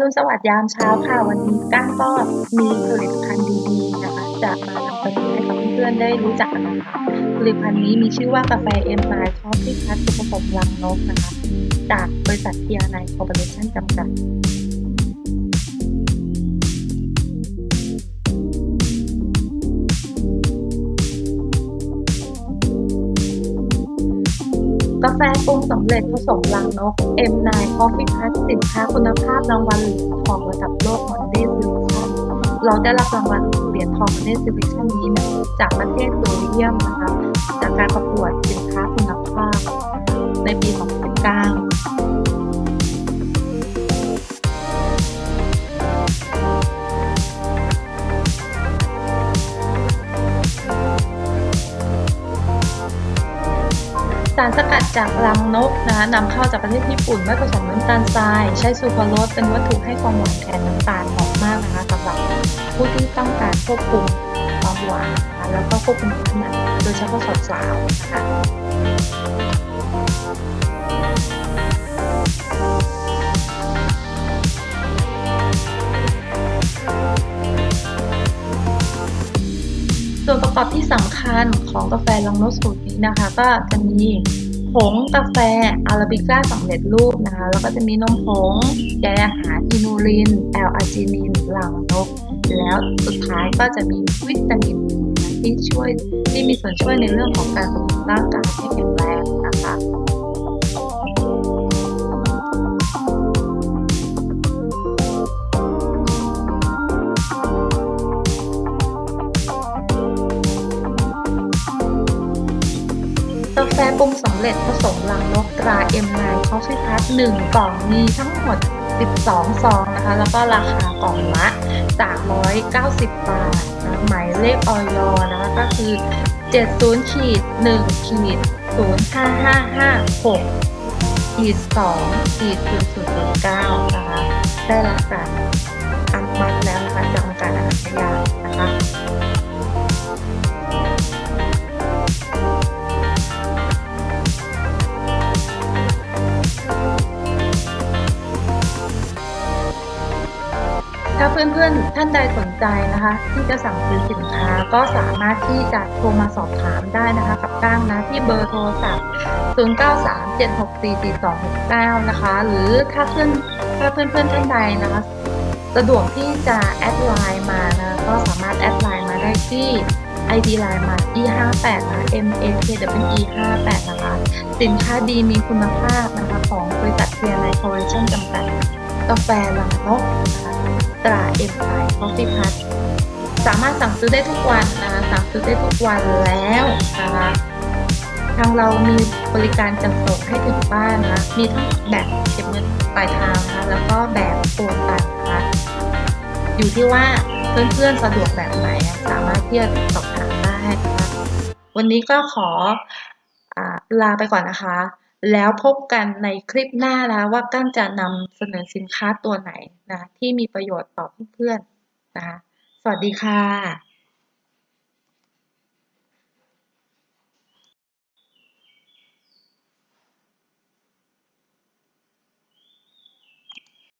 รุณสวัสดิ์ยามเช้าค่ะ วันนี้ก้างก็มีผลิตภัณฑ์ดีๆนะคะจะมานำเสนอให้กับเพื่อนๆได้รู้จักกันนะคะผลิตภัณฑ์นี้มีชื่อว่ากาแฟเอ็มไนทอฟฟี่คัทผสมลังนกนะคะจากบริษัทเทียไนคอร์ปอเรชั่นจำกัด กาแฟปรุงสำเร็จผสมรังนก M9 Coffee Plus สินค้าคุณภาพรางวัลเหรียญทองระดับโลกของเดซิลิชันเราได้รับรางวัลเหรียญทอง Monday Selection นี้นะจากประเทศเบลเยียมนะคะจากการประกวดสินค้าคุณภาพ ในปี 2019 สารสกัดจากรังนกนะคะนำเข้าจากประเทศญี่ปุ่นไม่ผสมน้ำตาลทราย ใช้ซูคราโลสเป็นวัตถุให้ความหวานแทนน้ำตาลเหมาะมากนะคะสำหรับผู้ที่ต้องการควบคุมความหวานนะคะแล้วก็ควบคุมน้ำหนักโดยเฉพาะสาวๆนะคะ ประกอบที่สำคัญของกาแฟลังโนสูตรนี้นะคะ ก็จะมีผงกาแฟอาราบิก้าสำเร็จรูปนะคะ แล้วก็จะมีนมผงใยอาหารอินูลินแอลอาจินินหลังนก แล้วสุดท้ายก็จะมีวิตามินนะที่ช่วยที่มีส่วนช่วยในเรื่องของการบำรุงร่างกายให้แข็งแรง กาแฟปรุงสำเร็จผสมรังนกตรา M9 Coffee Plus 1กล่องมีทั้งหมด 12 ซองนะคะ แล้วก็ราคากล่องละ 390 บาทนะหมายเลขออยนะคะก็คือ 70ขีด1ขีด05556ขีด2ขีด009นะคะ ได้รับการอนุมัติแล้วนะคะจากองค์การอาหารยานะคะ ถ้าเพื่อนๆท่านใดสนใจนะคะ ที่จะสั่งซื้อสินค้าก็สามารถที่จะโทรมาสอบถามได้นะคะกับก้งนะที่เบอร์โทรศัพท์ 0937644269 นะคะ หรือถ้าเพื่อนถ้าเพื่อนๆท่านใดนะคะสะดวกที่จะแอดไลน์มานะ ก็สามารถแอดไลน์มาได้ที่ ID ไลน์มา e58 นะ m a k w e 58นะคะ สินค้าดีมีคุณภาพนะคะ ของบริษัทเทียไนคอร์เรชั่นจำกัด กาแฟหลังนกตราเอ็มไอคอฟฟี่พัทสามารถสั่งซื้อได้ทุกวันนะคะสั่งซื้อได้ทุกวันแล้วนะคะทางเรามีบริการจัดส่งให้ถึงบ้านนะ มีทั้งแบบเก็บเงินปลายทางนะคะแล้วก็แบบโอนตันนะคะอยู่ที่ว่าเพื่อนๆสะดวกแบบไหนสามารถที่จะสอบถามได้นะคะวันนี้ก็ขออลาไปก่อนนะคะ แล้วพบกันในคลิปหน้านะว่าก้างจะนำเสนอสินค้าตัวไหนนะที่มีประโยชน์ต่อเพื่อนๆนะคะสวัสดีค่ะ